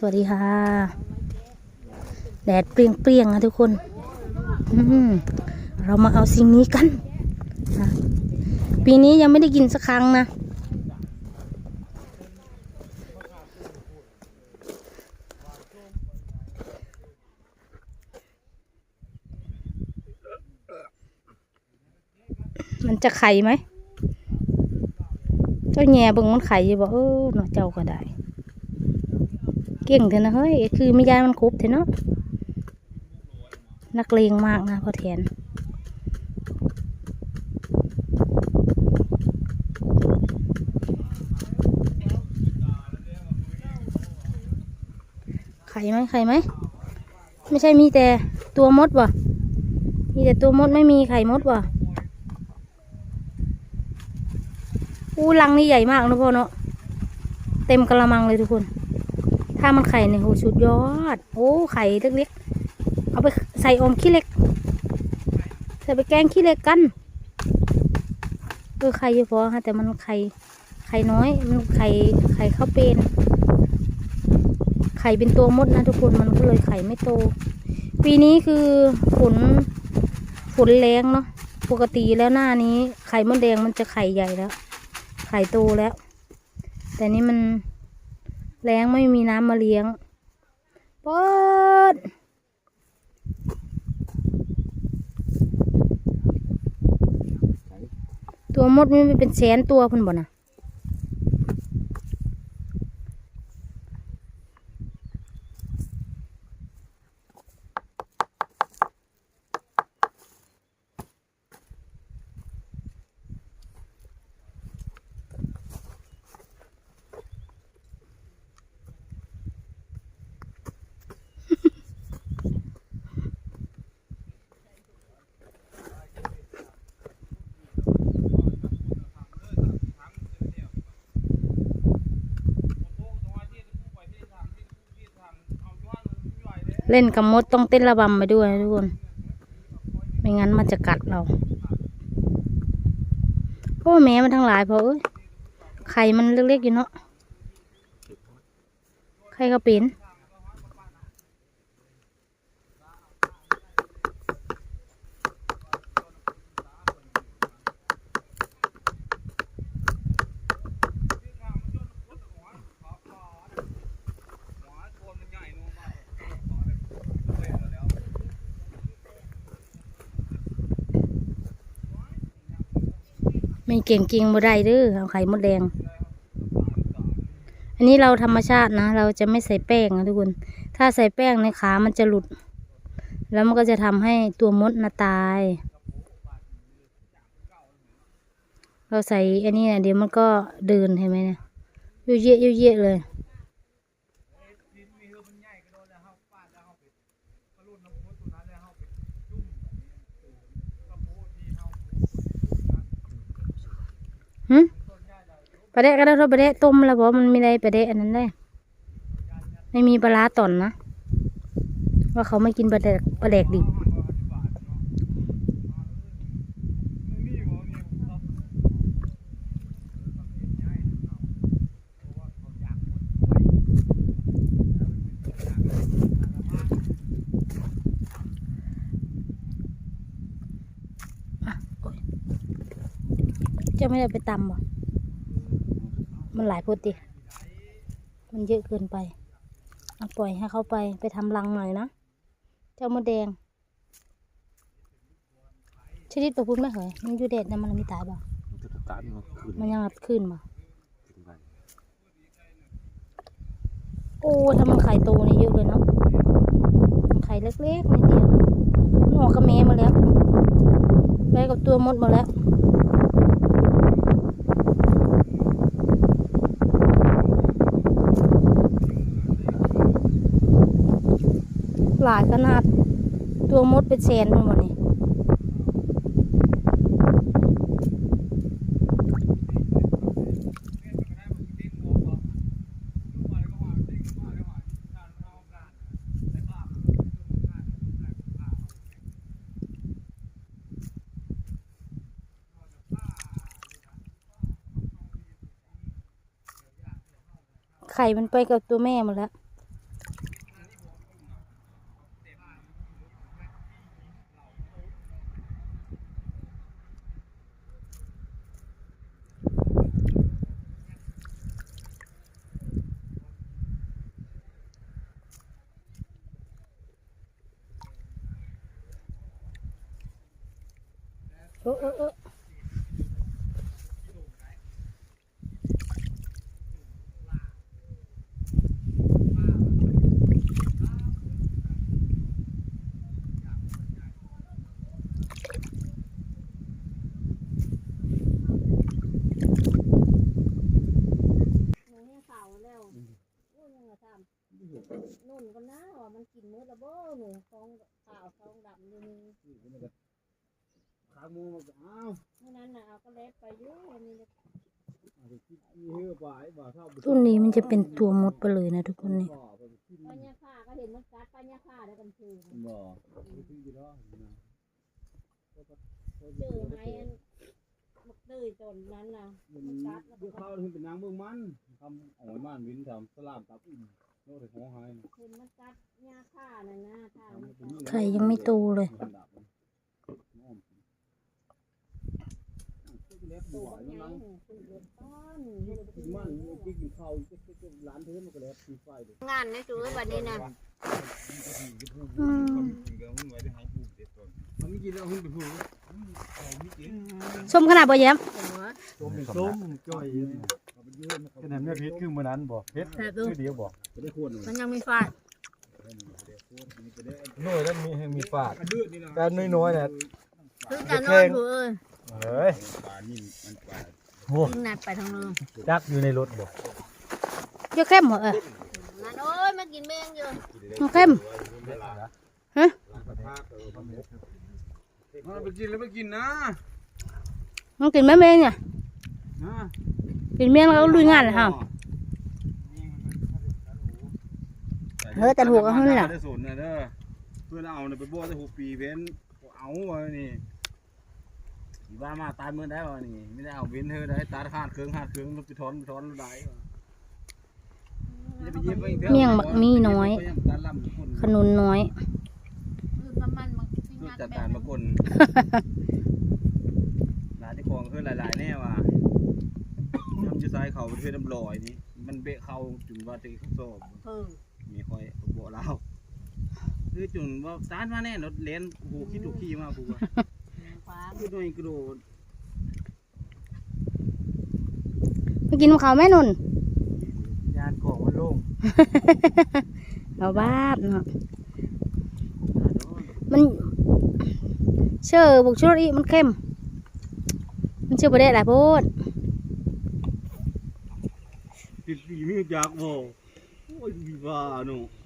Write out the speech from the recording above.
สวัสดีค่ะ แดดเปรี้ยงๆนะทุกคนเรามาเอาสิ่งนี้กันนะปีนี้ยังไม่ได้กินสักครั้งนะ มันจะไข่ไหมเจ้าแง่บิ่งมันไข่อยู่บอกเออเนาะเจ้าก็ได้ เก่งเถอะนะเฮ้ยคือไม่ยายมันครบเถอะเนาะนักเลงมากนะพ่อแทนไข่ไหมไข่ไหมไม่ใช่มีแต่ตัวมดวะมีแต่ตัวมดไม่มีไข่มดวะอู้ลังนี่ใหญ่มากนะพ่อเนาะเต็มกระมังเลยทุกคน ถ้ามันไข่เนี่ยโหสุดยอด โอ้ ไข่เล็กๆ เอาไปใส่อมขี้เหล็ก ใส่ไปแกงขี้เหล็กกันเออไข่เยอะพอฮะแต่มันไข่ไข่น้อย มันไข่ไข่เข้าเป็น ไข่เป็นตัวมดนะทุกคนมันก็เลยไข่ไม่โต ปีนี้คือฝนฝนแรงเนาะปกติแล้วหน้านี้ ไข่มดแดงมันจะไข่ใหญ่แล้ว ไข่โตแล้ว แต่นี่มัน แรงไม่มีน้ำมาเลี้ยงเปิดตัวมดมันเป็นแสนตัวพุ่นบ่นะ เล่นกับมดต้องเต้นระบำไปด้วยทุกคนไม่งั้นมันจะกัดเราเพราะว่าแม่มันทั้งหลายเพราะเอ้ยไข่มันเล็กๆอยู่เนาะไข่กระปิน ไม่เก่งกิงบ่ได้เด้อเอาไข่มดแดง อันนี้เราธรรมชาตินะ เราจะไม่ใส่แป้งนะทุกคน ถ้าใส่แป้งในขามันจะหลุด แล้วมันก็จะทำให้ตัวมดนะตาย เราใส่อันนี้นะเดี๋ยวมันก็เดินเห็นไหมเนี่ยยุ่ยเยะยุ่ยเยะเลย หึปลาเดะก็ได้ทอดปลาเดะต้มแล้วเพราะมันมีอะไรปลาเดะอันนั้นได้ ไม่มีปลาร้าต่อนนะ ว่าเขาไม่กินปลาแดกปลาแดกดิบ จะไม่ได้ไปตำบ่มันหลายโพดดิมันเยอะเกินไปเอาปล่อยให้เขาไปไปทำรังหน่อยนะ เจ้ามดแดง ชนิดตัวพุ่นไม่เหยมันอยู่แดดนะมันมีตายบ่จะตามมาคืนมันยังขึ้นบ่ขึ้นไปโอ้ถ้ามันไข่โตนี่เยอะเลยเนาะมันไข่เล็กๆนิดเดียวมันออกกระแมมาแล้วไปกับตัวมดมาแล้ว หลายขนาดตัวมดเป็นแสนทั้งหมดนี่ไข่มันไปกับตัวแม่หมดแล้ว เออเออหนูเนี่ยข่าวแล้วนู่นยังไงทำนู่นก็น่าว่ามันกินมือละเบ้อหนูฟองขาวฟองดำอยู่นี่ ขาหมูมันก็อ้าวเมื่อนั้นน่ะเอาก็เล็บไปอยู่มีเล็บอาจจะคิดมีเหือบ่ายบ่าเท่าต้นนี้มันจะเป็นตัวมดไปเลยนะทุกคนนี่บ่ไปกินปัญญาค่าก็เห็นมันกัดปัญญาค่าได้กันคือบ่ไปกินอยู่แล้วนะเจอไหมอันมักตื้อจนนั้นน่ะมันเดี๋ยวเข้าถึงเป็นนางเมืองมันทำอ๋อยมันวินทำสลามตับอิ่มโน้ตของหายเห็นมันกัดหญ้าค่าน่ะนะถ้าทำมัให้นเป็นไข่ยังไม่โตเลย มันดับอ้อ เล็บโตบ่อยใหญ่นั่งตื่นเดือดต้นกินมันกินกินข้าวร้านเทือมันก็เล็บตีไฟเลยงานนะจู้วันนี้นะมันไม่กินแล้มขนาดบ่แย้มส้มส้มจ้อยขนาดไม่เพชรคือมื้อนั้นบ่เพชรคือเดียวบ่มันยังไม่ฟาดน่วยนั้นมีมีฝาดกระดื้อนี่น้อยๆน่ะคือจะนอนอยู่อ เอ้ยปลานี่มันปลาโหกินนัดไปทางนึงจักอยู่ในรถบ่เยอะเข้มเหรอเออนั่นโอ้ยมากินแมงอยู่มันเข้มมันไปกินแล้วไม่กินนะมันกินแม่เมงเนี่ยนะกินเมียงแล้วก็ลุยงานเลยฮะเออแต่หัวก็ขึ้นล่ะได้สนนะเด้อเพื่อนเอาเนี่ยไปบ่แต่หกปีเว้นเอาวะนี่ อีบ้ามาตายเมื่อได้วะนี่ไม่ได้เอาเว้นเธอได้ตาขาดเครื่องขาดเครื่องมันไปถอนไปถอนได้วะอย่าไปเย็บไว้อีกเด้อเมี่ยงหมักมีน้อยตาล่ำทุกคนขนุนน้อย คือน้ำมันมันสิรู้งัดจัดแบการบมากลหลานที่ของคือหลายๆแน่ว่ะน้ำจะใส่เขาเพื่อน้ำลอยนี่มันเบะเขาจุนว่าจะเขาสอบ เออมีคอยบอกเราคือจุนว่าตานมาแน่รถเลนโอ้โหคิดถูกขี้มากกูว่า ฟ้าคือหน่วยกระโดดมากินมะขาวแม่นุ่น ยานของมันโล่งเอาบ้าบเนาะมันเชื่อบุกชุรสอีมันเข้ม มันเชื่อประเด็ดหลายโพดติดปีมีจากบ่โอ้ยมีบ้าเนาะ